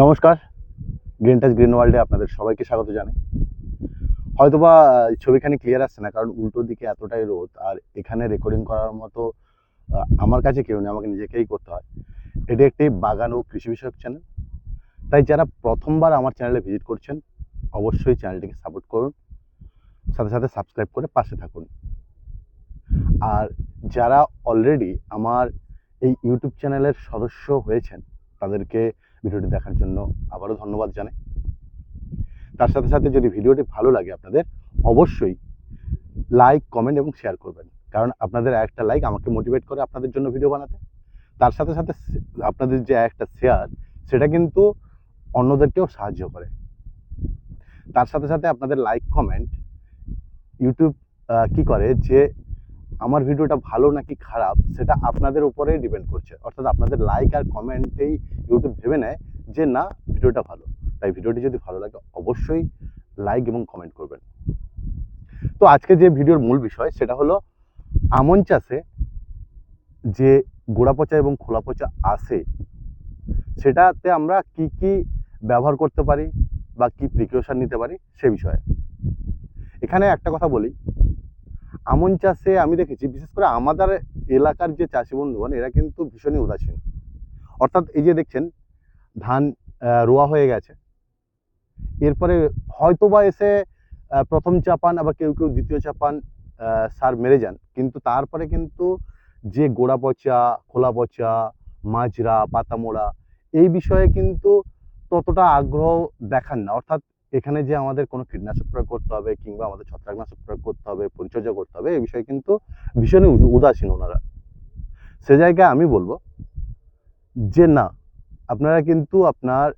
নমস্কার green touch green ওয়ার্ল্ডে আপনাদের সবাইকে স্বাগত জানাই। হয়তোবা ছবিখানি ক্লিয়ার আসছে না, কারণ উল্টো দিকে এতটাই রোদ, আর এখানে রেকর্ডিং করার মতো আমার কাছে কেউ নেই, আমাকে নিজেকেই করতে হয়। এটি একটি বাগান ও কৃষি বিষয়ক চ্যানেল তাই যারা প্রথমবার আমার চ্যানেলে ভিজিট করছেন, অবশ্যই চ্যানেলটিকে সাপোর্ট করুন, সাথে সাথে সাবস্ক্রাইব করে পাশে থাকুন। আর যারা অলরেডি আমার এই ইউটিউব চ্যানেলের সদস্য হয়েছেন, তাদেরকে ভিডিওটি দেখার জন্য আবারও ধন্যবাদ জানাই। তার সাথে সাথে যদি ভিডিওটি ভালো লাগে আপনাদের, অবশ্যই লাইক, কমেন্ট এবং শেয়ার করবেন। কারণ আপনাদের একটা লাইক আমাকে মোটিভেট করে আপনাদের জন্য ভিডিও বানাতে। তার সাথে সাথে আপনাদের যে একটা শেয়ার, সেটা কিন্তু অন্যদেরকেও সাহায্য করে। তার সাথে সাথে আপনাদের লাইক, কমেন্ট, ইউটিউব কি করে যে আমার ভিডিওটা ভালো নাকি খারাপ, সেটা আপনাদের উপরেই ডিপেন্ড করছে। অর্থাৎ আপনাদের লাইক আর কমেন্টেই ইউটিউব ভেবে নেয় যে, না, ভিডিওটা ভালো। তাই ভিডিওটি যদি ভালো লাগে, অবশ্যই লাইক এবং কমেন্ট করবেন। তো আজকে যে ভিডিওর মূল বিষয়, সেটা হলো আমন চাষে যে গোড়া পচা এবং খোলা পচা আসে সেটাতে আমরা কি কি ব্যবহার করতে পারি বা কি প্রিকশন নিতে পারি, সে বিষয়ে। এখানে একটা কথা বলি আমন চাষে আমি দেখেছি, বিশেষ করে আমাদের এলাকার যে চাষি বন্ধুগণ, এরা কিন্তু ভীষণই উদাসীন। অর্থাৎ এই যে দেখছেন, ধান রোয়া হয়ে গেছে। এরপরে হয়তো বা এসে প্রথম চাপান, আবার কেউ কেউ দ্বিতীয় চাপান সার মেরে যান। কিন্তু তারপরে কিন্তু যে গোড়া পচা, খোলা পচা, মাজরা পাতা মোড়া এই বিষয়ে কিন্তু ততটা আগ্রহ দেখান না। অর্থাৎ এখানে যে আমাদের কোনো কীটনাশক প্রয়োগ করতে হবে কিংবা আমাদের ছত্রাকনাশক প্রয়োগ করতে হবে, পরিচর্যা করতে হবে এই বিষয়ে কিন্তু ভীষণই উদাসীন ওনারা। সে জায়গায় আমি বলব যে না, আপনারা কিন্তু আপনার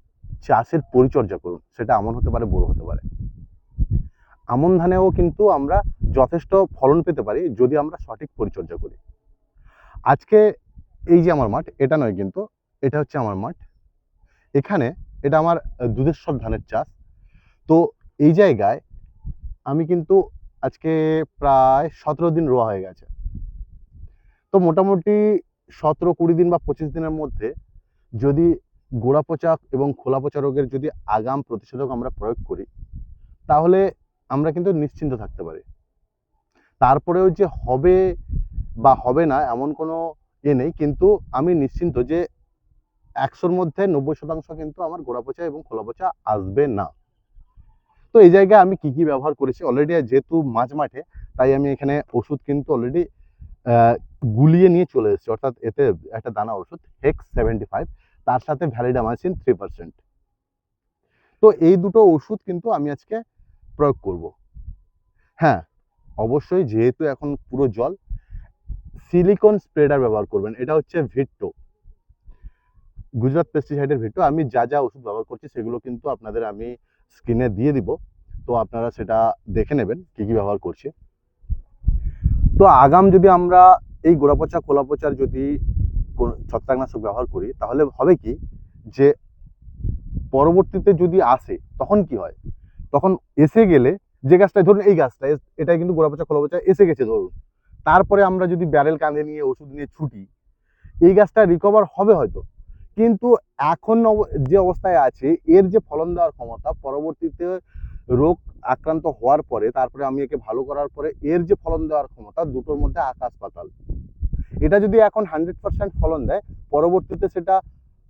চাষের পরিচর্যা করুন, সেটা আমন হতে পারে, বড় হতে পারে। আমন ধানেও কিন্তু আমরা যথেষ্ট ফলন পেতে পারি যদি আমরা সঠিক পরিচর্যা করি। আজকে এই যে আমার মাঠ, এটা নয় কিন্তু, এটা হচ্ছে আমার মাঠ। এখানে এটা আমার দুধেশ্বর ধানের চাষ। তো এই জায়গায় আমি কিন্তু আজকে প্রায় সতেরো দিন রোয়া হয়ে গেছে। তো মোটামুটি সতেরো কুড়ি দিন বা পঁচিশ দিনের মধ্যে যদি গোড়া পচা এবং খোলা পচা রোগের যদি আগাম প্রতিষেধক আমরা প্রয়োগ করি, তাহলে আমরা কিন্তু নিশ্চিন্ত থাকতে পারি। তারপরেও যে হবে বা হবে না এমন কোনো এ নেই, কিন্তু আমি নিশ্চিন্ত যে একশোর মধ্যে নব্বই শতাংশ কিন্তু আমার গোড়া পচা এবং খোলা পচা আসবে না। তো এই জায়গায় আমি কি কি ব্যবহার করেছি? অলরেডি যেহেতু মাঝ মাঠে, তাই আমি এখানে ওষুধ কিন্তু অলরেডি গুলিয়ে নিয়ে চলে এসেছি। অর্থাৎ এতে একটা দানা ওষুধ হেক্স সেভেন্টি ফাইভ তার সাথে ভ্যালিডামাইসিন থ্রি পার্সেন্ট তো এই দুটো ওষুধ কিন্তু আমি আজকে প্রয়োগ করব। হ্যাঁ অবশ্যই যেহেতু এখন পুরো জল সিলিকন স্প্রেডার ব্যবহার করবেন। এটা হচ্ছে ভিট্টো গুজরাট পেস্টিসাইডের ভিট্টো আমি যা যা ওষুধ ব্যবহার করছি, সেগুলো কিন্তু আপনাদের আমি স্ক্রিনে দিয়ে দিব। তো আপনারা সেটা দেখে নেবেন কি কি ব্যবহার করছে। তো আগাম যদি আমরা এই গোড়া পচা খোলা পচার যদি কোন ছত্রাকনাশক ব্যবহার করি, তাহলে হবে কি যে পরবর্তীতে যদি আসে, তখন কি হয়? তখন এসে গেলে যে গাছটায় ধরুন এই গাছটা এটাই কিন্তু গোড়া পচা খোলা পচা এসে গেছে ধরুন। তারপরে আমরা যদি ব্যারেল কাঁধে নিয়ে ওষুধ নিয়ে ছুটি, এই গাছটা রিকভার হবে হয়তো। কিন্তু এখন যে অবস্থায় আছে, এর যে ফলন দেওয়ার ক্ষমতা, পরবর্তীতে রোগ আক্রান্ত হওয়ার পরে, তারপরে আমি একে ভালো করার পরে, এর যে ফলন দেওয়ার ক্ষমতা, দুটোর মধ্যে আকাশ পাতাল। এটা যদি এখন হান্ড্রেড পার্সেন্ট ফলন দেয়, পরবর্তীতে সেটা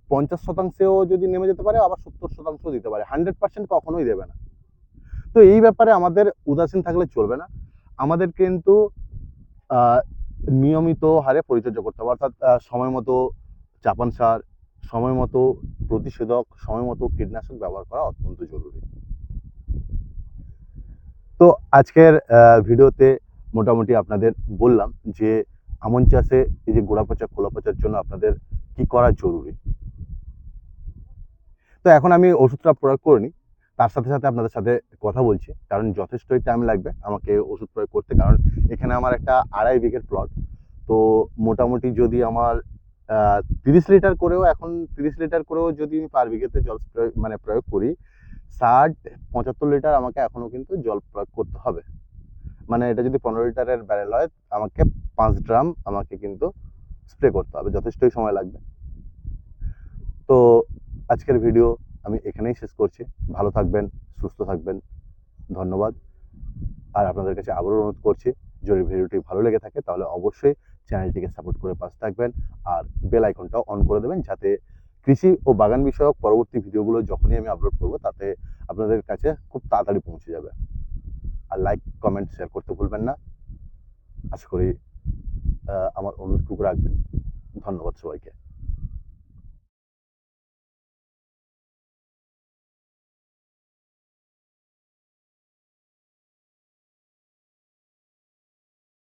পঞ্চাশ শতাংশেও যদি নেমে যেতে পারে, আবার সত্তর শতাংশ দিতে পারে। হান্ড্রেড পার্সেন্ট কখনোই দেবে না। তো এই ব্যাপারে আমাদের উদাসীন থাকলে চলবে না। আমাদের কিন্তু নিয়মিত হারে পরিচর্যা করতে হবে। অর্থাৎ সময় মতো চাপান সার সময় মতো প্রতিষেধক, সময় মতো কীটনাশক ব্যবহার করা অত্যন্ত জরুরি। তো আজকের ভিডিওতে মোটামুটি আপনাদের বললাম যে, আমন চাষে এই যে গোড়া পচা, খোলা পচার জন্য আপনাদের কি করা জরুরি। তো এখন আমি ওষুধটা প্রয়োগ করিনি তার সাথে সাথে আপনাদের সাথে কথা বলছি, কারণ যথেষ্টই টাইম লাগবে আমাকে ওষুধ প্রয়োগ করতে, কারণ এখানে আমার একটা আড়াই বিঘের প্লট তো মোটামুটি যদি আমার তিরিশ লিটার করেও এখন তিরিশ লিটার করেও যদি আমি পার বিঘেতে জল মানে প্রয়োগ করি, ষাট, পঁচাত্তর লিটার আমাকে এখনও কিন্তু জল প্রয়োগ করতে হবে। মানে এটা যদি পনেরো লিটারের ব্যারেল হয়, আমাকে পাঁচ ড্রাম আমাকে কিন্তু স্প্রে করতে হবে, যথেষ্টই সময় লাগবে। তো আজকের ভিডিও আমি এখানেই শেষ করছি। ভালো থাকবেন, সুস্থ থাকবেন, ধন্যবাদ। আর আপনাদের কাছে আবারও অনুরোধ করছি, যদি ভিডিওটি ভালো লেগে থাকে, তাহলে অবশ্যই চ্যানেলটিকে সাপোর্ট করে পাশে থাকবেন আর বেল আইকনটাও অন করে দেবেন যাতে কৃষি ও বাগান বিষয়ক পরবর্তী ভিডিওগুলো যখনই আমি আপলোড করব তাতে আপনাদের কাছে খুব তাড়াতাড়ি পৌঁছে যাবে। আর লাইক কমেন্ট শেয়ার করতে ভুলবেন না। আশা করি আমার অনুরোধটুকু রাখবেন। ধন্যবাদ সবাইকে।